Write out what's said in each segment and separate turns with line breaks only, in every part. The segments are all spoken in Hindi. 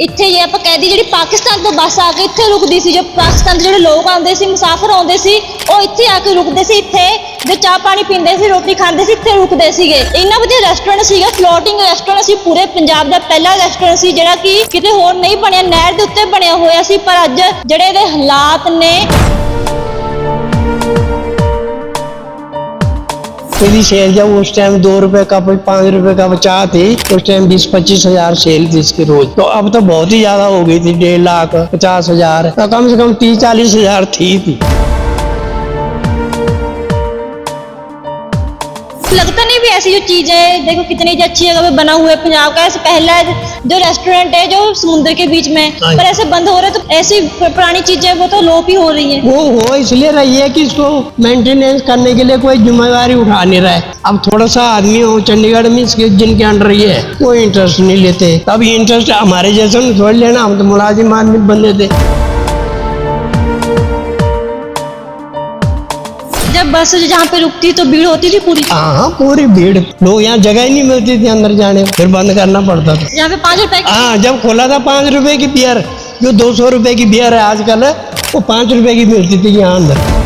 ਇੱਥੇ ਜੇ ਆਪਾਂ ਕਹਿ ਦਈਏ ਜਿਹੜੀ ਪਾਕਿਸਤਾਨ ਤੋਂ ਬੱਸ ਆ ਕੇ ਇੱਥੇ ਰੁਕਦੀ ਸੀ, ਜੋ ਪਾਕਿਸਤਾਨ ਦੇ ਜਿਹੜੇ ਲੋਕ ਆਉਂਦੇ ਸੀ, ਮੁਸਾਫਰ ਆਉਂਦੇ ਸੀ, ਉਹ ਇੱਥੇ ਆ ਕੇ ਰੁਕਦੇ ਸੀ, ਇੱਥੇ ਜੋ ਚਾਹ ਪਾਣੀ ਪੀਂਦੇ ਸੀ, ਰੋਟੀ ਖਾਂਦੇ ਸੀ, ਇੱਥੇ ਰੁਕਦੇ ਸੀਗੇ। ਇੰਨਾ ਵਧੀਆ ਰੈਸਟੋਰੈਂਟ ਸੀਗਾ ਫਲੋਟਿੰਗ ਰੈਸਟੋਰੈਂਟ ਸੀ, ਪੂਰੇ ਪੰਜਾਬ ਦਾ ਪਹਿਲਾ ਰੈਸਟੋਰੈਂਟ ਸੀ, ਜਿਹੜਾ ਕਿ ਕਿਤੇ ਹੋਰ ਨਹੀਂ ਬਣਿਆ, ਨਹਿਰ ਦੇ ਉੱਤੇ ਬਣਿਆ ਹੋਇਆ ਸੀ, ਪਰ ਅੱਜ ਜਿਹੜੇ ਇਹਦੇ ਹਾਲਾਤ ਨੇ
मेरी सेल जब उस टाइम दो रुपए का पाँच रुपए का बचा थी, उस टाइम बीस पच्चीस हज़ार सेल थी इसकी रोज। तो अब तो बहुत ही ज़्यादा हो गई थी, डेढ़ लाख, पचास हज़ार। तो कम से कम तीस चालीस हज़ार थी थी।
लगता भी ऐसी जो चीज़ है देखो कितनी अच्छी जगह पे बना हुआ है पंजाब का। ऐसे पहला जो रेस्टोरेंट है जो समुद्र के बीच में। हाँ। पर ऐसे बंद हो रहे तो ऐसी पुरानी चीज़ें वो तो लोप ही हो रही है।
वो हो इसलिए रही है कि इसको मेंटेनेंस करने के लिए कोई जिम्मेवारी उठा नहीं रहा है। अब थोड़ा सा आदमी हो चंडीगढ़ में इसके जिनके अंडर ये है कोई इंटरेस्ट नहीं लेते। तब इंटरेस्ट हमारे जैसे छोड़ लेना हम तो मुलाजिम आदमी बंदे थे
जब बस जहाँ पे रुकती तो भीड़ होती थी पूरी।
हाँ हाँ पूरी भीड़। लोग यहाँ जगह ही नहीं मिलती थी अंदर जाने फिर बंद करना पड़ता था।
यहाँ पे पाँच रुपए
हाँ जब खोला था पाँच रुपए की बियर जो दो सौ रुपए की बियर है आजकल वो पाँच रुपए की मिलती थी यहाँ अंदर।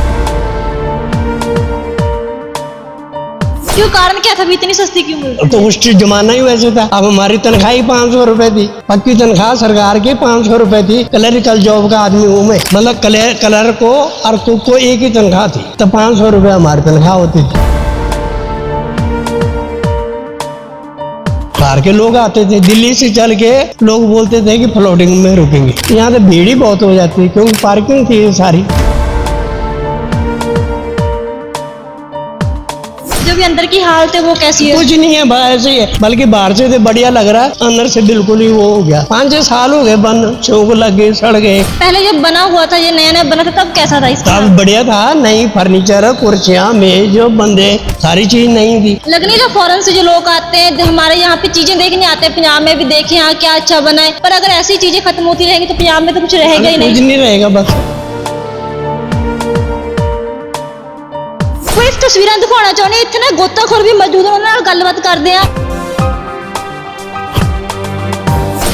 क्यों? कारण क्या था? इतनी सस्ती क्यों मिल
तो उस जमाना ही वैसे था। अब हमारी तनख्वाह ही पाँच सौ रुपए थी। पक्की तनख्वाह सरकार की पाँच सौ रुपए थी। क्लरिकल जॉब का आदमी हूँ मैं। मतलब कलर कलर को और कुक को एक ही तनख्वाह थी। तो पाँच सौ रुपए हमारी तनख्वाह होती थी। बाहर के लोग आते थे। दिल्ली से चल के लोग बोलते थे कि फ्लोटिंग में रुकेंगे। यहाँ तो भीड़ ही बहुत हो जाती है, क्योंकि पार्किंग थी सारी।
जो भी अंदर की हालत है वो कैसी है?
कुछ नहीं है बाहर ऐसे ही है। बल्कि बाहर से तो बढ़िया लग रहा है अंदर से बिल्कुल ही वो हो गया। पाँच छह साल हो गए बंद चौक लग गए सड़ गए।
पहले जब बना हुआ था ये नया नया बना था तब कैसा था इसका?
तब बढ़िया था नई फर्नीचर कुर्सियाँ मेज जो बंदे सारी चीज़ नहीं थी।
लगने जो फॉरेन से जो लोग आते हैं हमारे यहाँ पे चीज़ें देखने आते हैं पंजाब में भी देखे यहाँ क्या अच्छा बना है। पर अगर ऐसी चीज़ें खत्म होती रहेंगी तो पंजाब में तो कुछ रहेगा ही
कुछ
नहीं
रहेगा बस।
ਤਸਵੀਰਾਂ ਦਿਖਾਉਣਾ ਚਾਹੁੰਦੇ ਇੱਥੇ ਨਾ ਗੋਤਾਖੋਰ ਵੀ ਮੌਜੂਦ ਹਨ ਉਹਨਾਂ ਨਾਲ ਗੱਲਬਾਤ ਕਰਦੇ ਆ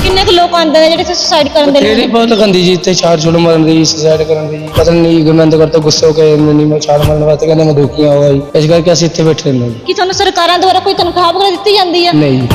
ਕਿੰਨੇ ਕੁ ਲੋਕ ਆਉਂਦੇ ਨੇ ਜਿਹੜੇ ਸੁਸਾਈਡ ਕਰਨ ਦੇ
ਤੇਰੀ
ਲਈ?
ਬਹੁਤ ਗੰਦੀ ਜੀ ਤੇ ਚਾਰ ਛੁੱਟ ਮਾਰਨ ਦੀ ਸੁਸਾਈਡ ਕਰਨ ਦੀ ਪਤਾ ਨਹੀਂ ਗਮੰਦ ਕਰਤਾ ਗੁੱਸੇ ਹੋ ਕੇ ਨਹੀਂ ਮੈਂ ਛਾਲ ਮਾਰਨ ਵਾਸਤੇ ਕਹਿੰਦਾ ਮੈਂ ਦੁਖੀ ਆ ਹੋਇਆ ਜੀ ਇਸ ਕਰਕੇ ਅਸੀਂ ਇੱਥੇ ਬੈਠੇ ਰਹਿੰਦੇ ਹਾਂ
ਕਿ ਤੁਹਾਨੂੰ ਸਰਕਾਰਾਂ ਦੁਆਰਾ ਕੋਈ ਤਨਖਾਹ ਵਗੈਰਾ ਦਿੱਤੀ ਜਾਂਦੀ ਹੈ?
ਜੀ ਨਹੀਂ।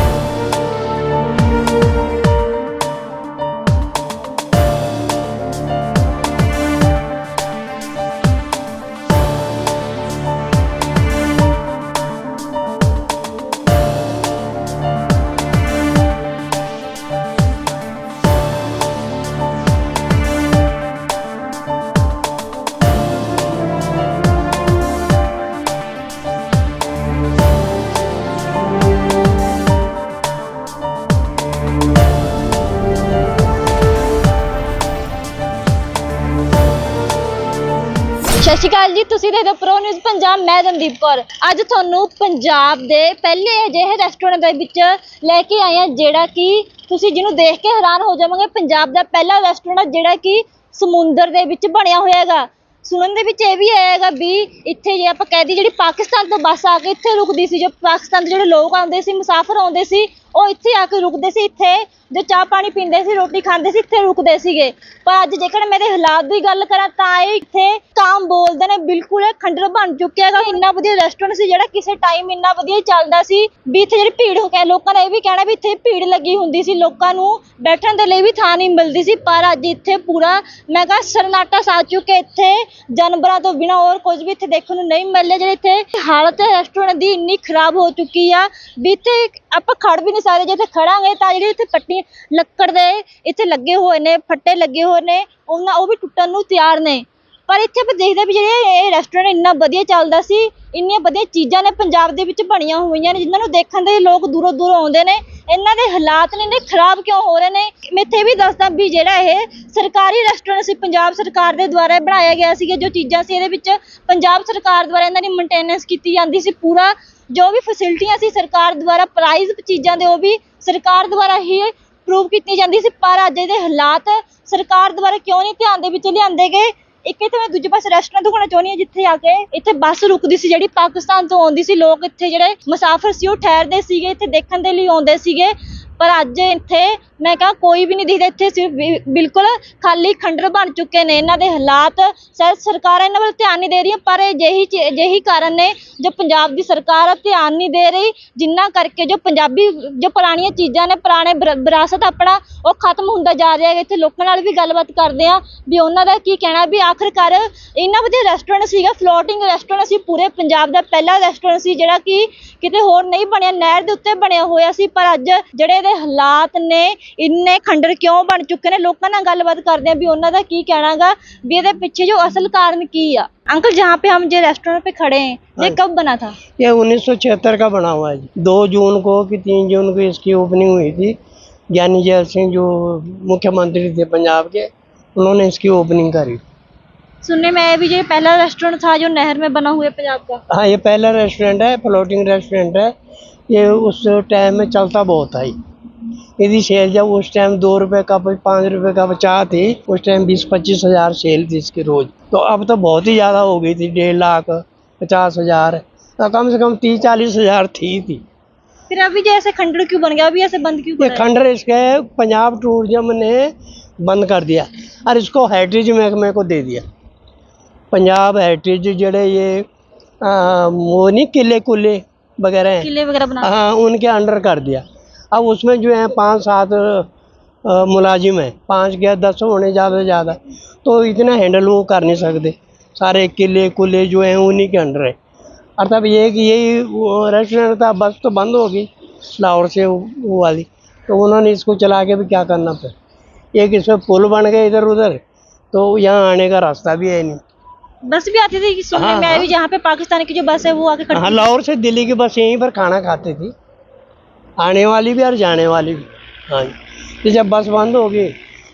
ਅਕਾਲ ਜੀ ਤੁਸੀਂ ਹੋ ਪ੍ਰੋ ਨਿਊਜ਼ ਪੰਜਾਬ, ਮੈਂ ਰਣਦੀਪ ਕੌਰ। ਅੱਜ ਤੁਹਾਨੂੰ ਪੰਜਾਬ ਦੇ ਪਹਿਲੇ ਅਜਿਹੇ ਰੈਸਟੋਰੈਂਟ ਦੇ ਵਿੱਚ ਲੈ ਕੇ ਆਏ ਹਾਂ, ਜਿਹੜਾ ਕਿ ਤੁਸੀਂ ਜਿਹਨੂੰ ਦੇਖ ਕੇ ਹੈਰਾਨ ਹੋ ਜਾਵੋਗੇ, ਪੰਜਾਬ ਦਾ ਪਹਿਲਾ ਰੈਸਟੋਰੈਂਟ ਜਿਹੜਾ ਕਿ ਸਮੁੰਦਰ ਦੇ ਵਿੱਚ ਬਣਿਆ ਹੋਇਆ ਹੈਗਾ। ਸੁਣਨ ਦੇ ਵਿੱਚ ਇਹ ਵੀ ਹੈਗਾ ਵੀ ਇੱਥੇ ਜੇ ਆਪਾਂ ਕਹਿ ਦਈਏ ਜਿਹੜੀ ਪਾਕਿਸਤਾਨ ਤੋਂ ਬੱਸ ਆ ਕੇ ਇੱਥੇ ਰੁਕਦੀ ਸੀ, ਜੋ ਪਾਕਿਸਤਾਨ ਦੇ ਜਿਹੜੇ ਲੋਕ ਆਉਂਦੇ ਸੀ, ਮੁਸਾਫਰ ਆਉਂਦੇ ਸੀ ਉਹ ਇੱਥੇ ਆ ਕੇ ਰੁਕਦੇ ਸੀ ਇੱਥੇ, ਜੋ ਚਾਹ ਪਾਣੀ ਪੀਂਦੇ ਸੀ, ਰੋਟੀ ਖਾਂਦੇ ਸੀ, ਇੱਥੇ ਰੁਕਦੇ ਸੀਗੇ। ਪਰ ਅੱਜ ਜੇਕਰ ਮੇਰੇ ਹਾਲਾਤ ਦੀ ਗੱਲ ਕਰਾਂ, ਤਾਂ ਇਹ ਇੱਥੇ ਕਾਮ ਬੋਲਦੇ ਨੇ, ਬਿਲਕੁਲ ਖੰਡਰ ਬਣ ਚੁੱਕਿਆ ਹੈਗਾ। ਇੰਨਾ ਵਧੀਆ ਰੈਸਟੋਰੈਂਟ ਸੀ, ਜਿਹੜਾ ਕਿਸੇ ਟਾਈਮ ਇੰਨਾ ਵਧੀਆ ਚੱਲਦਾ ਸੀ, ਵੀ ਇੱਥੇ ਜਿਹੜੀ ਭੀੜ ਹੋ ਕੇ, ਲੋਕਾਂ ਨੇ ਇਹ ਵੀ ਕਹਿਣਾ ਵੀ ਇੱਥੇ ਭੀੜ ਲੱਗੀ ਹੁੰਦੀ ਸੀ, ਲੋਕਾਂ ਨੂੰ ਬੈਠਣ ਦੇ ਲਈ ਵੀ ਥਾਂ ਨਹੀਂ ਮਿਲਦੀ ਸੀ। ਪਰ ਅੱਜ ਇੱਥੇ ਪੂਰਾ ਮੈਂ ਕਹਾਂ ਸਰਨਾਟਾ ਸਾ ਚੁੱਕੇ ਇੱਥੇ ਜਾਨਵਰਾਂ ਤੋਂ ਬਿਨਾ ਹੋਰ ਕੁਝ ਵੀ ਇੱਥੇ ਦੇਖਣ ਨੂੰ ਨਹੀਂ ਮਿਲ ਰਿਹਾ ਜਿਹੜੇ ਇੱਥੇ ਹਾਲਤ ਰੈਸਟੋਰੈਂਟ ਦੀ, ਇੰਨੀ ਖਰਾਬ ਹੋ ਚੁੱਕੀ ਆ, ਵੀ ਇੱਥੇ ਆਪਾਂ ਖੜ ਵੀ ਨਹੀਂ ਸਕਦੇ ਜੇ ਇੱਥੇ ਖੜਾਂਗੇ ਤਾਂ ਜਿਹੜੇ ਇੱਥੇ ਪੱਟੀ ਲੱਕੜ ਦੇ ਇੱਥੇ ਲੱਗੇ ਹੋਏ ਨੇ, ਫੱਟੇ ਲੱਗੇ ਹੋਏ ਨੇ, ਉਹਨਾਂ ਉਹ ਵੀ ਟੁੱਟਣ ਨੂੰ ਤਿਆਰ ਨੇ। ਪਰ ਇੱਥੇ ਆਪਾਂ ਦੇਖਦੇ ਵੀ ਜਿਹੜੇ ਇਹ ਰੈਸਟੋਰੈਂਟ ਇੰਨਾ ਵਧੀਆ ਚੱਲਦਾ ਸੀ, ਇੰਨੀਆਂ ਵਧੀਆ ਚੀਜ਼ਾਂ ਨੇ ਪੰਜਾਬ ਦੇ ਵਿੱਚ ਬਣੀਆਂ ਹੋਈਆਂ ਨੇ, ਜਿਨ੍ਹਾਂ ਨੂੰ ਦੇਖਣ ਦੇ ਲੋਕ ਦੂਰੋਂ ਦੂਰੋਂ ਆਉਂਦੇ ਨੇ। ਇਹਨਾਂ ਦੇ ਹਾਲਾਤ ਨੇ ਨੇ ਖਰਾਬ ਕਿਉਂ ਹੋ ਰਹੇ ਨੇ? ਮੈਂ ਇੱਥੇ ਵੀ ਦੱਸਦਾ ਵੀ ਜਿਹੜਾ ਇਹ ਸਰਕਾਰੀ ਰੈਸਟੋਰੈਂਟ ਸੀ, ਪੰਜਾਬ ਸਰਕਾਰ ਦੇ ਦੁਆਰਾ ਬਣਾਇਆ ਗਿਆ ਸੀਗਾ, ਜੋ ਚੀਜ਼ਾਂ ਸੀ, ਇਹਦੇ ਵਿੱਚ ਪੰਜਾਬ ਸਰਕਾਰ ਦੁਆਰਾ ਇਹਨਾਂ ਦੀ ਮੇਨਟੇਨੈਂਸ ਕੀਤੀ ਜਾਂਦੀ ਸੀ ਪੂਰਾ। ਜੋ ਵੀ ਫੈਸਿਲਿਟੀਆਂ ਸੀ ਸਰਕਾਰ ਦੁਆਰਾ ਪ੍ਰਾਈਜ਼ ਚੀਜ਼ਾਂ ਦੇ ਉਹ ਵੀ ਸਰਕਾਰ ਦੁਆਰਾ ਹੀ ਪ੍ਰੂਵ ਕੀਤੀ ਜਾਂਦੀ ਸੀ, ਪਰ ਅੱਜ ਇਹਦੇ ਹਾਲਾਤ ਸਰਕਾਰ ਦੁਆਰਾ ਕਿਉਂ ਨਹੀਂ ਧਿਆਨ ਦੇ ਵਿੱਚ ਲਿਆਂਦੇ ਗਏ? ਇੱਕ ਇੱਥੇ ਮੈਂ ਦੂਜੇ ਪਾਸੇ ਰੈਸਟੋਰੈਂਟ ਦਿਖਾਉਣਾ ਚਾਹੁੰਦੀ ਹਾਂ, ਜਿੱਥੇ ਆ ਕੇ ਇੱਥੇ ਬੱਸ ਰੁਕਦੀ ਸੀ ਜਿਹੜੀ ਪਾਕਿਸਤਾਨ ਤੋਂ ਆਉਂਦੀ ਸੀ। ਲੋਕ ਇੱਥੇ ਜਿਹੜੇ ਮੁਸਾਫਰ ਸੀ, ਉਹ ਠਹਿਰਦੇ ਸੀਗੇ, ਇੱਥੇ ਦੇਖਣ ਦੇ ਲਈ ਆਉਂਦੇ ਸੀਗੇ। ਪਰ ਅੱਜ ਇੱਥੇ ਮੈਂ ਕਹਾਂ ਕੋਈ ਵੀ ਨਹੀਂ ਦਿਖਦਾ, ਇੱਥੇ ਸਿਰਫ ਬਿਲਕੁਲ ਖਾਲੀ ਖੰਡਰ ਬਣ ਚੁੱਕੇ ਨੇ। ਇਹਨਾਂ ਦੇ ਹਾਲਾਤ ਸ਼ਾਇਦ ਸਰਕਾਰਾਂ ਇਹਨਾਂ ਵੱਲ ਧਿਆਨ ਨਹੀਂ ਦੇ ਰਹੀਆਂ, ਪਰ ਅਜਿਹੀ ਚੀ- ਅਜਿਹੀ ਕਾਰਨ ਨੇ ਜੋ ਪੰਜਾਬ ਦੀ ਸਰਕਾਰ ਧਿਆਨ ਨਹੀਂ ਦੇ ਰਹੀ, ਜਿੰਨਾ ਕਰਕੇ ਜੋ ਪੰਜਾਬੀ, ਜੋ ਪੁਰਾਣੀਆਂ ਚੀਜ਼ਾਂ ਨੇ, ਪੁਰਾਣੇ ਵਿਰਾ- ਵਿਰਾਸਤ ਆਪਣਾ, ਉਹ ਖਤਮ ਹੁੰਦਾ ਜਾ ਰਿਹਾ ਹੈ ਇੱਥੇ ਲੋਕਾਂ ਨਾਲ ਵੀ ਗੱਲਬਾਤ ਕਰਦੇ ਆ ਵੀ ਉਹਨਾਂ ਦਾ ਕੀ ਕਹਿਣਾ, ਵੀ ਆਖਰਕਾਰ ਇੰਨਾ ਵਧੀਆ ਰੈਸਟੋਰੈਂਟ ਸੀਗਾ ਫਲੋਟਿੰਗ ਰੈਸਟੋਰੈਂਟ ਸੀ, ਪੂਰੇ ਪੰਜਾਬ ਦਾ ਪਹਿਲਾ ਰੈਸਟੋਰੈਂਟ ਸੀ, ਜਿਹੜਾ ਕਿ ਕਿਤੇ ਹੋਰ ਨਹੀਂ ਬਣਿਆ, ਨਹਿਰ ਦੇ ਉੱਤੇ ਬਣਿਆ ਹੋਇਆ ਸੀ, ਪਰ ਅੱਜ ਜਿਹੜੇ ਇਹਦੇ ਹਾਲਾਤ ਨੇ ਇੰਨੇ ਖੰਡਰ ਕਿਉਂ ਬਣ ਚੁੱਕੇ ਨੇ ਲੋਕਾਂ ਨਾਲ ਗੱਲਬਾਤ ਕਰਦੇ ਆ ਵੀ ਉਹਨਾਂ ਦਾ ਕੀ ਕਹਿਣਾਗਾ ਵੀ ਇਹਦੇ ਪਿੱਛੇ ਜੋ ਅਸਲ ਕਾਰਨ ਕੀ ਆ अंकल जहाँ पे हम जो रेस्टोरेंट पे खड़े हैं ये कब बना था
ये उन्नीस का बना हुआ है जी दो जून को कि तीन जून को इसकी ओपनिंग हुई थी ज्ञानी जैल सिंह जो मुख्यमंत्री थे पंजाब के उन्होंने इसकी ओपनिंग करी
सुनने में आया भी ये पहला रेस्टोरेंट था जो नहर में बना हुआ है पंजाब का
हाँ ये पहला रेस्टोरेंट है फ्लोटिंग रेस्टोरेंट है ये उस टाइम में चलता बहुत था ये यदि सेल जब उस टाइम दो रुपए का पाँच रुपए का चाह थी उस टाइम बीस पच्चीस हज़ार सेल थी इसकी रोज तो अब तो बहुत ही ज़्यादा हो गई थी डेढ़ लाख पचास हज़ार तो कम से कम तीस चालीस हज़ार थी थी
फिर अभी जैसे खंडर क्यों बन गया अभी ऐसे बंद क्यों
ये खंडर इसके पंजाब टूरिज़्म ने बंद कर दिया और इसको हेरिटेज महकमे को दे दिया पंजाब हेरिटेज जड़े ये वो नहीं किले कुले वगैरह हैं
किले वगैरह
हाँ उनके अंडर कर दिया अब उसमें जो है पाँच सात मुलाजिम हैं। पाँच क्या दस होने ज़्यादा से ज़्यादा। तो इतना हैंडल वो कर नहीं सकते। सारे किले कुले जो हैं उन्हीं के अंडर है। और तब ये कि यही रेस्टोरेंट था बस तो बंद होगी लाहौर से वो वाली। तो उन्होंने इसको चला के भी क्या करना फिर? एक इसमें पुल बन गए इधर उधर तो यहाँ आने का रास्ता भी है नहीं।
बस भी आती थी सुनने
हाँ,
में आया
हाँ।
भी जहाँ पे पाकिस्तान की जो बस है वो आके खड़ी
हाँ लाहौर से दिल्ली की बस यहीं पर खाना खाती थी। आने वाली भी और जाने वाली भी। हाँ जी। तो जब बस बंद होगी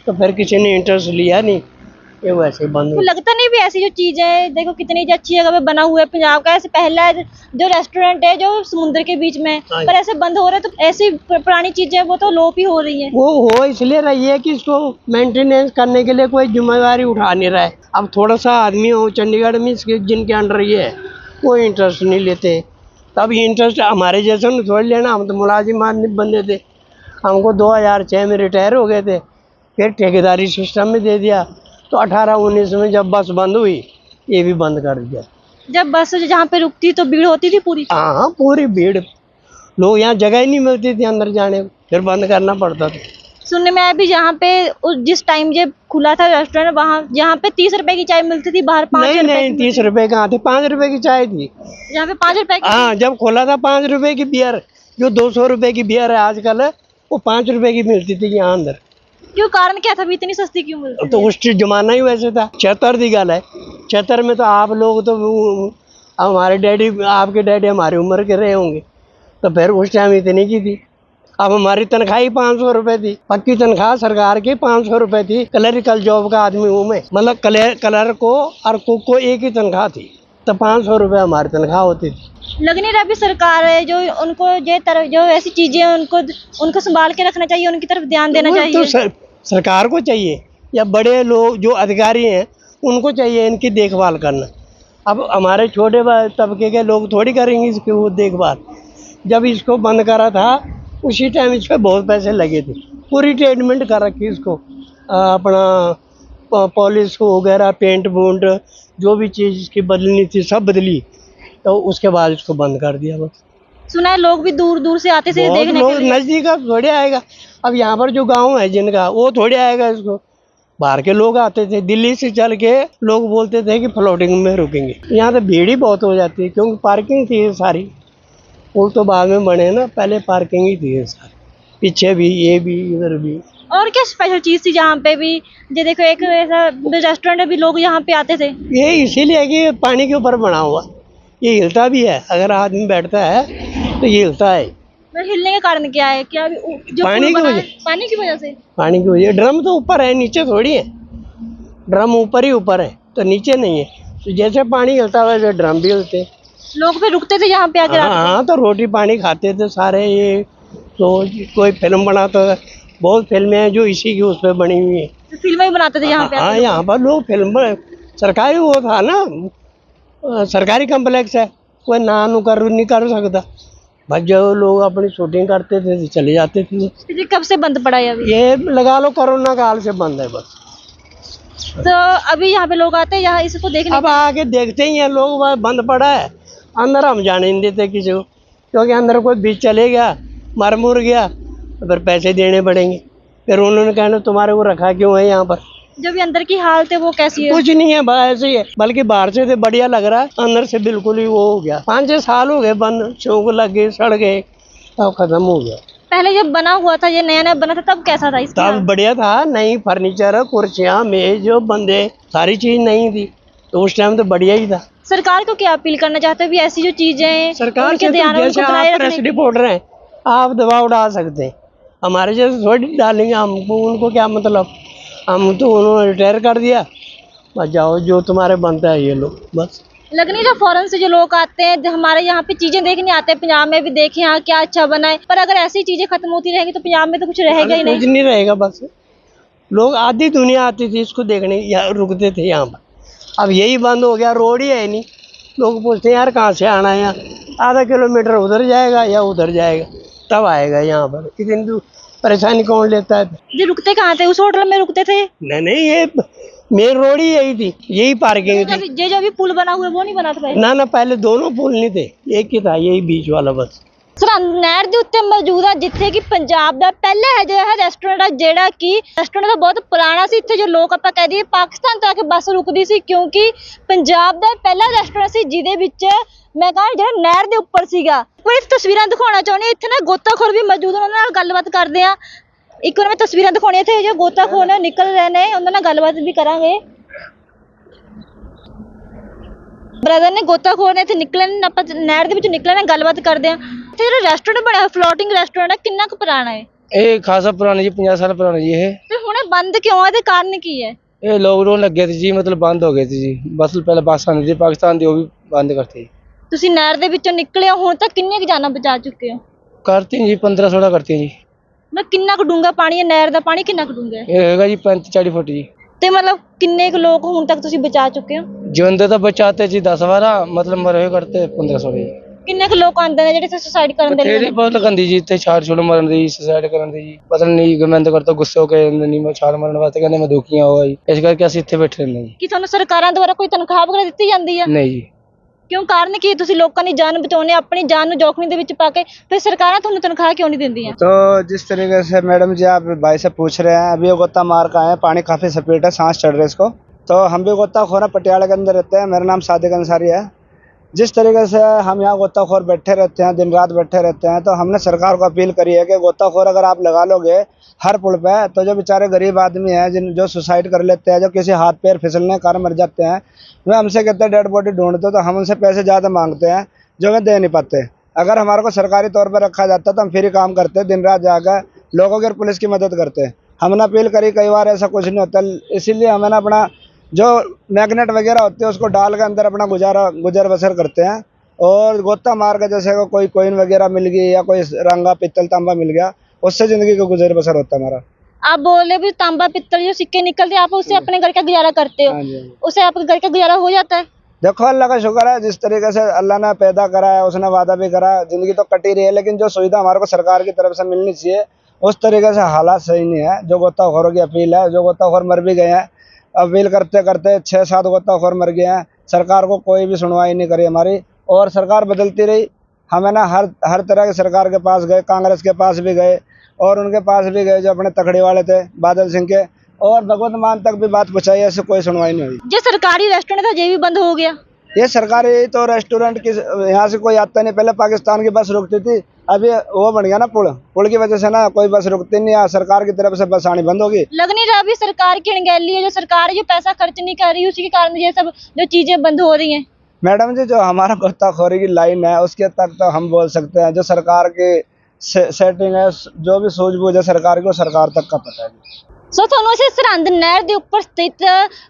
तो फिर किसी ने इंटरेस्ट लिया नहीं। ये वैसे बंद
तो
हो
लगता नहीं भी ऐसी जो चीज़ें देखो कितनी अच्छी जगह पे बना हुआ है पंजाब का ऐसे पहला जो रेस्टोरेंट है जो समुद्र के बीच में है,
हाँ।
पर ऐसे बंद हो रहे तो ऐसी पुरानी चीज़ें वो तो लोप ही हो रही है।
वो हो इसलिए रही है कि इसको मेंटेनेंस करने के लिए कोई ज़िम्मेदारी उठा नहीं रहा है। अब थोड़ा सा आदमी हो चंडीगढ़ में जिनके अंडर ये है कोई इंटरेस्ट नहीं लेते। तब इंटरेस्ट हमारे जैसे ने छोड़ लेना हम तो मुलाजिम आदमी बंदे थे। हमको 2006 में रिटायर हो गए थे फिर ठेकेदारी सिस्टम में दे दिया। तो अठारह उन्नीस में जब बस बंद हुई ये भी बंद कर दिया।
जब बस जहाँ पे रुकती तो भीड़ होती थी पूरी?
हाँ हाँ पूरी भीड़। लोग यहाँ जगह ही नहीं मिलती थी अंदर जाने को फिर बंद करना पड़ता था।
सुनने में आया भी जहाँ पे उस जिस टाइम जब खुला था रेस्टोरेंट वहाँ जहाँ पे तीस रुपए की चाय मिलती थी बाहर पाँच
नहीं नहीं तीस रुपए कहाँ थे? पाँच रुपए की चाय थी।
यहाँ पे पाँच रुपए की
हाँ जब खोला था पाँच रुपए की बियर जो दो सौ रुपए की बियर है आजकल वो पाँच रुपए की मिलती थी यहाँ अंदर।
क्यों कारण क्या था? इतनी सस्ती क्यों मिलती
तो उस जमाना ही वैसे था। चतर दी गल है। चतर में तो आप लोग तो हमारे डैडी आपके डैडी हमारी उम्र के रहे होंगे। तो फिर उस टाइम इतनी की थी। अब हमारी तनख्वाह ही पाँच सौ रुपये थी। पक्की तनख्वाह सरकार की पाँच सौ रुपये थी। क्लरिकल जॉब का आदमी हूँ मैं। मतलब कलर कलर को और कुक को एक ही तनख्वाह थी। तो पाँच सौ रुपये हमारी तनख्वाह होती थी।
लग नहीं रहा भी सरकार है जो उनको ये तरफ़ जो ऐसी चीज़ें उनको उनको संभाल के रखना चाहिए उनकी तरफ़ ध्यान देना चाहिए
तो सर, सरकार को चाहिए। या बड़े लोग जो अधिकारी हैं उनको चाहिए इनकी देखभाल करना। अब हमारे छोटे तबके के लोग थोड़ी करेंगे इसकी वो देखभाल। जब इसको बंद करा था उसी टाइम इस पर बहुत पैसे लगे थे। पूरी ट्रीटमेंट कर रखी इसको। अपना पॉलिश वगैरह पेंट वूंट जो भी चीज़ इसकी बदलनी थी सब बदली। तो उसके बाद इसको बंद कर दिया बस।
सुना है लोग भी दूर दूर से आते थे देखने
लोग नज़दीक अब थोड़े आएगा। अब यहाँ पर जो गाँव है जिनका वो थोड़े आएगा इसको। बाहर के लोग आते थे दिल्ली से चल के लोग बोलते थे कि फ्लोटिंग में रुकेंगे। यहाँ तो भीड़ ही बहुत हो जाती है क्योंकि पार्किंग थी सारी। पुल तो बाद में बने ना पहले पार्किंग ही थी सारी। पीछे भी ये भी इधर भी।
और क्या स्पेशल चीज़ थी जहाँ पे भी? ये देखो एक ऐसा रेस्टोरेंट भी लोग यहाँ पे आते थे।
ये इसीलिए कि पानी के ऊपर बना हुआ। ये हिलता भी है अगर आदमी बैठता है तो ये हिलता है।
पर हिलने के कारण क्या है? क्या जो
पानी की वजह-
पानी की वजह से?
पानी की वजह ड्रम तो ऊपर है नीचे थोड़ी है। ड्रम ऊपर ही ऊपर है तो नीचे नहीं है। तो जैसे पानी हिलता वैसे ड्रम भी हिलते हैं।
लोग फिर रुकते थे यहाँ पे आकर
हाँ हाँ तो रोटी पानी खाते थे सारे ये। तो कोई फ़िल्म बनाता था बहुत फ़िल्में हैं जो इसी की उस पर बनी हुई है।
तो फ़िल्में भी बनाते थे यहाँ पे
हाँ यहाँ पर लोग फ़िल्म सरकारी वो था ना सरकारी कम्प्लेक्स है। कोई ना नु कर नहीं कर सकता। बस जो लोग अपनी शूटिंग करते थे तो चले जाते थे।
ये कब से बंद पड़ा है अभी?
ये लगा लो कोरोना काल से बंद है बस।
तो अभी यहाँ पे लोग आते हैं यहाँ इसको देखने
अब आके देखते ही हैं लोग बंद पड़ा है। अंदर हम जाने नहीं देते किसी को क्योंकि अंदर कोई बीच चले गया मर मुर गया तो फिर पैसे देने पड़ेंगे। फिर उन्होंने कहना तुम्हारे को रखा क्यों है यहाँ पर?
जब अंदर की हालत है वो कैसी है?
कुछ नहीं है बस ऐसे ही है। बल्कि बाहर से तो बढ़िया लग रहा है अंदर से बिल्कुल ही वो हो गया। पाँच छह साल हो गए बंद चौक लग गए सड़ गए तब खत्म हो गया।
पहले जब बना हुआ था ये नया नया बना था तब कैसा था इसका?
तब बढ़िया था नई फर्नीचर कुर्सियाँ मेज बंदे सारी चीज़ नहीं थी तो उस टाइम तो बढ़िया ही था।
सरकार को क्या अपील करना चाहते हो भी ऐसी जो चीज़ें
सरकार तो
ध्यान
जैसे आप प्रेस
रखने
रिपोर्टर हैं आप दबाव डाल सकते हैं। हमारे जैसे थोड़ी डालेंगे हमको उनको क्या मतलब? हम तो उन्होंने रिटायर कर दिया। बस जाओ जो तुम्हारे बनता है ये लोग बस।
लग नहीं रहा फॉरेन से जो लोग आते हैं हमारे यहाँ पे चीज़ें देखने आते हैं पंजाब में भी देखें यहाँ क्या अच्छा बना है। पर अगर ऐसी चीज़ें खत्म होती रहेंगी तो पंजाब में तो कुछ रहेगा ही नहीं
कुछ
नहीं।
रहेगा बस। लोग आधी दुनिया आती थी इसको देखने रुकते थे यहाँ पर। अब यही बंद हो गया रोड ही है नहीं। लोग पूछते हैं यार कहाँ से आना है यहाँ? आधा किलोमीटर उधर जाएगा या उधर जाएगा तब आएगा यहाँ पर। इतनी दूर परेशानी कौन लेता है?
जी रुकते कहाँ थे? उस होटल में रुकते थे?
नहीं नहीं ये मेन रोड ही यही थी यही पार्किंग थी।
ये जो अभी पुल बना हुआ है वो नहीं बना था
ना ना पहले दोनों पुल नहीं थे एक ही था यही बीच वाला बस।
ਸਰਹੰਦ ਨਹਿਰ ਦੇ ਉੱਤੇ ਮੌਜੂਦ ਆ, ਜਿੱਥੇ ਕਿ ਪੰਜਾਬ ਦਾ ਪਹਿਲਾ ਹੈ ਜਿਹੜਾ ਰੈਸਟੋਰੈਂਟ ਆ, ਜਿਹੜਾ ਕਿ ਰੈਸਟੋਰੈਂਟ ਦਾ ਬਹੁਤ ਪੁਰਾਣਾ ਸੀ, ਇੱਥੇ ਜੋ ਲੋਕ ਆਪਾਂ ਕਹਿ ਦਈਏ ਪਾਕਿਸਤਾਨ ਤੋਂ ਆ ਕੇ ਬੱਸ ਰੁਕਦੀ ਸੀ, ਕਿਉਂਕਿ ਪੰਜਾਬ ਦਾ ਪਹਿਲਾ ਰੈਸਟੋਰੈਂਟ ਸੀ, ਜਿਹਦੇ ਵਿੱਚ ਮੈਂ ਕਹਾਂ ਜਿਹੜਾ ਨਹਿਰ ਦੇ ਉੱਪਰ ਸੀਗਾ। ਕੋਈ ਤਸਵੀਰਾਂ ਦਿਖਾਉਣਾ ਚਾਹੁੰਦੀ ਹਾਂ। ਇੱਥੇ ਨਾ ਗੋਤਾਖੋਰ ਵੀ ਮੌਜੂਦ ਨੇ, ਉਹਨਾਂ ਨਾਲ ਗੱਲਬਾਤ ਕਰਦੇ ਆ ਇੱਕ ਵਾਰ ਮੈਂ ਤਸਵੀਰਾਂ ਦਿਖਾਉਣੀਆਂ, ਇੱਥੇ ਜੋ ਗੋਤਾਖੋਰ ਨੇ ਨਿਕਲ ਰਹੇ ਨੇ, ਉਹਨਾਂ ਨਾਲ ਗੱਲਬਾਤ ਵੀ ਕਰਾਂਗੇ। ਬ੍ਰਦਰ ਨੇ ਗੋਤਾਖੋਰ ਨੇ ਇੱਥੇ ਨਿਕਲਣ, ਆਪਾਂ ਨਹਿਰ ਦੇ ਵਿੱਚੋਂ ਨਿਕਲਣ ਨਾਲ ਗੱਲਬਾਤ ਕਰਦੇ ਆ ਤੇ ਜਿਹੜਾ ਰੈਸਟੋਰੈਂਟ ਬਣਿਆ ਫਲੋਟਿੰਗ ਰੈਸਟੋਰੈਂਟ ਹੈ ਕਿੰਨਾ ਕੁ ਪੁਰਾਣਾ ਹੈ?
ਇਹ ਖਾਸਾ ਪੁਰਾਣਾ ਜੀ 50 ਸਾਲ ਪੁਰਾਣਾ ਜੀ ਇਹ।
ਤੇ ਹੁਣੇ ਬੰਦ ਕਿਉਂ ਹੈ? ਤੇ ਕਾਰਨ ਕੀ ਹੈ?
ਇਹ ਲੋਕਡਾਊਨ ਲੱਗੇ ਸੀ ਜੀ ਮਤਲਬ ਬੰਦ ਹੋ ਗਏ ਸੀ ਜੀ। ਬਸ ਪਹਿਲਾਂ ਬੱਸ ਆਉਂਦੀ ਸੀ ਪਾਕਿਸਤਾਨ ਦੀ ਉਹ ਵੀ ਬੰਦ ਕਰਤੀ।
ਤੁਸੀਂ ਨਹਿਰ ਦੇ ਵਿੱਚੋਂ ਨਿਕਲੇ ਹੋ ਹੁਣ ਤੱਕ ਕਿੰਨੀਆਂ ਕੁ ਜਾਨਾਂ ਬਚਾ ਚੁੱਕੇ ਹੋ?
ਕਰਤੀ ਜੀ 15 16 ਕਰਤੀ ਜੀ।
ਮਤਲਬ ਕਿੰਨਾ ਕੁ ਡੂੰਘਾ ਪਾਣੀ ਹੈ? ਨਹਿਰ ਦਾ ਪਾਣੀ ਕਿੰਨਾ ਕੁ ਡੂੰਘਾ ਹੈ?
ਇਹ ਹੈਗਾ ਜੀ 35 40 ਫੁੱਟ ਜੀ।
ਤੇ ਮਤਲਬ ਕਿੰਨੇ ਕੁ ਲੋਕ ਹੁਣ ਤੱਕ ਤੁਸੀਂ ਬਚਾ ਚੁੱਕੇ ਹੋ?
ਜਿਉਂਦੇ ਤਾਂ ਬਚਾਤੇ ਜੀ 10 12 ਮਤਲਬ ਮਰੇ ਹੋਏ ਕਰਤੇ 15 16 ਜੀ
ਕਿੰਨੇ ਕੁ ਲੋਕ ਆਉਂਦੇ ਨੇ ਜਿਹੜੇ ਇੱਥੇ ਸੁਸਾਈਡ ਕਰਨ ਦੇ
ਤੇਰੀ
ਲਈ
ਬਹੁਤ ਲਗੰਦੀ ਜੀ ਇੱਥੇ ਛਾੜ ਛੁੜ ਮਰਨ ਦੀ ਸੁਸਾਈਡ ਕਰਨ ਦੀ ਜੀ ਪਤਾ ਨਹੀਂ ਗਵਰਨਮੈਂਟ ਕਰਤਾ ਗੁੱਸੇ ਹੋ ਕੇ ਨਹੀਂ ਮੈਂ ਛਾਲ ਮਾਰਨ ਵਾਸਤੇ ਕਹਿੰਦੇ ਮੈਂ ਦੁਖੀਆਂ ਹੋਇਆ ਜੀ ਇਸ ਕਰਕੇ ਅਸੀਂ ਇੱਥੇ ਬੈਠੇ ਰਹਿੰਦੇ ਜੀ
ਕਿ ਤੁਹਾਨੂੰ ਸਰਕਾਰਾਂ ਦੁਆਰਾ ਕੋਈ ਤਨਖਾਹ ਵਗੈਰਾ ਦਿੱਤੀ ਜਾਂਦੀ ਹੈ
ਨਹੀਂ ਜੀ
ਕਿਉਂ ਕਾਰਨ ਕੀ ਹੈ? ਤੁਸੀਂ ਲੋਕਾਂ ਦੀ ਜਾਨ ਬਚਾਉਣੇ ਆਪਣੀ ਜਾਨ ਨੂੰ ਜੋਖਮ ਦੇ ਵਿੱਚ ਪਾ ਕੇ ਫਿਰ ਸਰਕਾਰਾਂ ਤੁਹਾਨੂੰ ਤਨਖਾਹ ਕਿਉਂ ਨਹੀਂ ਦਿੰਦੀਆਂ
तो जिस तरीके से मैडम जी आप भाई से पूछ रहे हैं अभी ये गोता मार का है पानी काफ़ी सपेट है सांस चढ़ रहे इसको तो हम भी गोताखोर हैं पटियाला के अंदर रहते हैं मेरा नाम सादिक अंसारी है जिस तरीके से हम यहाँ गोताखोर बैठे रहते हैं, दिन रात बैठे रहते हैं तो हमने सरकार को अपील करी है कि गोताखोर अगर आप लगा लोगे हर पुल पे तो जो बेचारे गरीब आदमी हैं, जिन जो सुसाइड कर लेते हैं, जो किसी हाथ पैर फिसलने के कारण मर जाते हैं, वे हमसे कहते हैं डेड बॉडी ढूंढते तो हम उनसे पैसे ज़्यादा मांगते हैं, जो वे दे नहीं पाते। अगर हमारे को सरकारी तौर पर रखा जाता तो हम फ्री काम करते, दिन रात जाकर लोगों की और पुलिस की मदद करते। हमने अपील करी, कई बार ऐसा कुछ नहीं होता, इसीलिए हमें ना अपना जो मैग्नेट वगैरह होते हैं उसको डाल के अंदर अपना गुजारा गुजर बसर करते हैं। और गोता मार के जैसे को कोई कोइन वगैरह मिल गई या कोई रंगा पित्तल तांबा मिल गया उससे ज़िंदगी का गुजर बसर होता है हमारा।
आप बोले भी तांबा पित्तल जो सिक्के निकलते आप उससे अपने घर का गुजारा करते हो।
हाँ जी
उससे आपके घर का गुजारा हो जाता है।
देखो अल्लाह का शुक्र है जिस तरीके से अल्लाह ने पैदा करा है उसने वादा भी करा है ज़िंदगी तो कटी रही है लेकिन जो सुविधा हमारे को सरकार की तरफ़ से मिलनी चाहिए उस तरीके से हालात सही नहीं है। जो गोताखोरों की अपील है जो गोताखोर मर भी गए हैं अपील करते करते छः सात गोताखोर मर गए हैं। सरकार को कोई भी सुनवाई नहीं करी हमारी। और सरकार बदलती रही। हमें ना हर हर तरह की सरकार के पास गए कांग्रेस के पास भी गए और उनके पास भी गए जो अपने तकड़ी वाले थे बादल सिंह के। और भगवंत मान तक भी बात पहुँचाई ऐसे कोई सुनवाई नहीं हुई।
जो सरकारी रेस्टोरेंट था ये भी बंद हो गया।
ये सरकारी तो रेस्टोरेंट की यहाँ से कोई आता नहीं। पहले पाकिस्तान की बस रुकती थी अभी वो बन गया ना पुल। पुल की वजह से ना कोई बस रुकती नहीं है सरकार की तरफ़ से बस आनी बंद होगी।
लग नहीं रहा अभी सरकार की अनगैली है जो सरकार जो पैसा खर्च नहीं कर रही उसी के कारण ये सब जो चीज़ें बंद हो रही हैं।
मैडम जी जो हमारा गोताखोरी की लाइन है उसके तक तो हम बोल सकते हैं जो सरकार की से, सेटिंग है जो भी सूझबूझ है सरकार की वो सरकार तक का पता है।
ਸੋ ਤੁਹਾਨੂੰ ਅਸੀਂ ਸਰਹੰਦ ਨਹਿਰ ਦੇ ਉੱਪਰ ਸਥਿਤ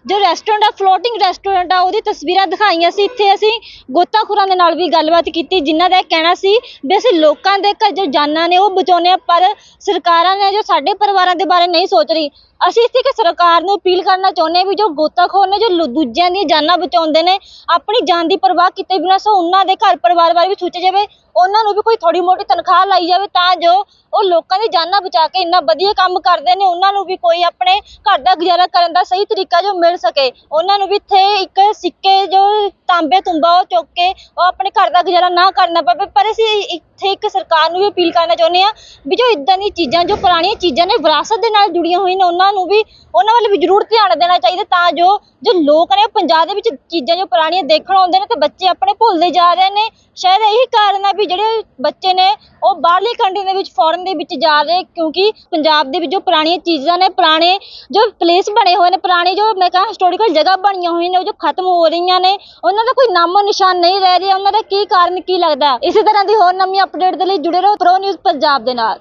ਜੋ ਰੈਸਟੋਰੈਂਟ ਆ ਫਲੋਟਿੰਗ ਰੈਸਟੋਰੈਂਟ ਆ, ਉਹਦੀ ਤਸਵੀਰਾਂ ਦਿਖਾਈਆਂ ਸੀ। ਇੱਥੇ ਅਸੀਂ ਗੋਤਾਖੋਰਾਂ ਦੇ ਨਾਲ ਵੀ ਗੱਲਬਾਤ ਕੀਤੀ, ਜਿਨ੍ਹਾਂ ਦਾ ਇਹ ਕਹਿਣਾ ਸੀ ਵੀ ਅਸੀਂ ਲੋਕਾਂ ਦੇ ਘਰ ਜੋ ਜਾਨਾਂ ਨੇ, ਉਹ ਬਚਾਉਂਦੇ ਆ, ਪਰ ਸਰਕਾਰਾਂ ਨੇ ਜੋ ਸਾਡੇ ਪਰਿਵਾਰਾਂ ਦੇ ਬਾਰੇ ਨਹੀਂ ਸੋਚ ਰਹੀ। ਅਸੀਂ ਇੱਥੇ ਤੇ ਸਰਕਾਰ ਨੂੰ ਅਪੀਲ ਕਰਨਾ ਚਾਹੁੰਦੇ ਹਾਂ ਵੀ ਜੋ ਗੋਤਾਖੋਰ ਨੇ, ਜੋ ਲੋ- ਦੂਜਿਆਂ ਦੀਆਂ ਜਾਨਾਂ ਬਚਾਉਂਦੇ ਨੇ, ਆਪਣੀ ਜਾਨ ਦੀ ਪਰਵਾਹ ਕੀਤੇ ਬਿਨਾਂ ਸੋ ਉਹਨਾਂ ਦੇ ਘਰ ਪਰਿਵਾਰ ਬਾਰੇ ਵੀ ਸੋਚਿਆ ਜਾਵੇ। ਉਹਨਾਂ ਨੂੰ ਵੀ ਕੋਈ ਥੋੜੀ ਮੋਟੀ ਤਨਖਾਹ ਲਾਈ ਜਾਵੇ ਤਾਂ ਜੋ ਉਹ ਲੋਕਾਂ ਦੀ ਜਾਨਾਂ ਬਚਾ ਕੇ ਇੰਨਾ ਵਧੀਆ ਕੰਮ ਕਰਦੇ ਨੇ, ਉਹਨਾਂ ਨੂੰ ਵੀ ਕੋਈ ਆਪਣੇ ਘਰ ਦਾ ਗੁਜ਼ਾਰਾ ਕਰਨ ਦਾ ਸਹੀ ਤਰੀਕਾ ਜੋ ਮਿਲ ਸਕੇ। ਉਹਨਾਂ ਨੂੰ ਵੀ ਇੱਥੇ ਇੱਕ ਸਿੱਕੇ ਜੋ ਤਾਂਬੇ, ਤੁੰਬਾ ਉਹ ਚੁੱਕ ਕੇ ਉਹ ਆਪਣੇ ਘਰ ਦਾ ਗੁਜ਼ਾਰਾ ਨਾ ਕਰਨਾ ਪਵੇ। ਪਰ ਅਸੀਂ ਇੱਥੇ ਇੱਕ ਸਰਕਾਰ ਨੂੰ ਵੀ ਅਪੀਲ ਕਰਨਾ ਚਾਹੁੰਦੇ ਹਾਂ ਵੀ ਜੋ ਇਦਾਂ ਦੀਆਂ ਚੀਜ਼ਾਂ, ਜੋ ਪੁਰਾਣੀਆਂ ਚੀਜ਼ਾਂ ਨੇ ਵਿਰਾਸਤ ਦੇ ਨਾਲ ਜੁੜੀਆਂ ਹੋਈਆਂ ਨੇ, ਉਹਨਾਂ ਨੂੰ ਵੀ ਉਹਨਾਂ ਵੱਲ ਵੀ ਜ਼ਰੂਰ ਧਿਆਨ ਦੇਣਾ ਚਾਹੀਦਾ ਤਾਂ ਜੋ ਜੋ ਲੋਕ ਨੇ ਉਹ ਪੰਜਾਬ ਦੇ ਵਿੱਚ ਚੀਜ਼ਾਂ ਜੋ ਪੁਰਾਣੀਆਂ ਦੇਖਣ ਆਉਂਦੇ ਨੇ ਤੇ ਬੱਚੇ ਆਪਣੇ ਭੁੱਲਦੇ ਜਾ ਰਹੇ ਨੇ। ਸ਼ਾਇਦ ਇਹੀ ਕਾਰਨ ਹੈ ਵੀ ਜਿਹੜੇ ਬੱਚੇ ਨੇ ਉਹ ਬਾਹਰਲੀ ਕੰਟਰੀ ਦੇ ਵਿੱਚ ਫੋਰਨ ਦੇ ਵਿੱਚ ਜਾ ਰਹੇ, ਕਿਉਂਕਿ ਪੰਜਾਬ ਦੇ ਵਿੱਚ ਜੋ ਪੁਰਾਣੀਆਂ ਚੀਜ਼ਾਂ ਨੇ, ਪੁਰਾਣੇ ਜੋ ਪਲੇਸ ਬਣੇ ਹੋਏ ਨੇ, ਪੁਰਾਣੇ ਜੋ ਮੈਂ ਕਹਾਂ ਹਿਸਟੋਰੀਕਲ ਜਗ੍ਹਾ ਬਣੀਆਂ ਹੋਈਆਂ ਨੇ, ਉਹ ਜੋ ਖਤਮ ਹੋ ਰਹੀਆਂ ਨੇ, ਉਹਨਾਂ ਦਾ ਕੋਈ ਨਾਮੋ ਨਿਸ਼ਾਨ ਨਹੀਂ ਰਹਿ ਰਿਹਾ, ਉਹਨਾਂ ਦਾ ਕੀ ਕਾਰਨ, ਕੀ ਲੱਗਦਾ? ਇਸੇ ਤਰ੍ਹਾਂ ਦੀ ਹੋਰ ਨਵੀਂ ਅਪਡੇਟ ਦੇ ਲਈ ਜੁੜੇ ਰਹੋ ਪ੍ਰੋ ਨਿਊਜ਼ ਪੰਜਾਬ ਦੇ ਨਾਲ।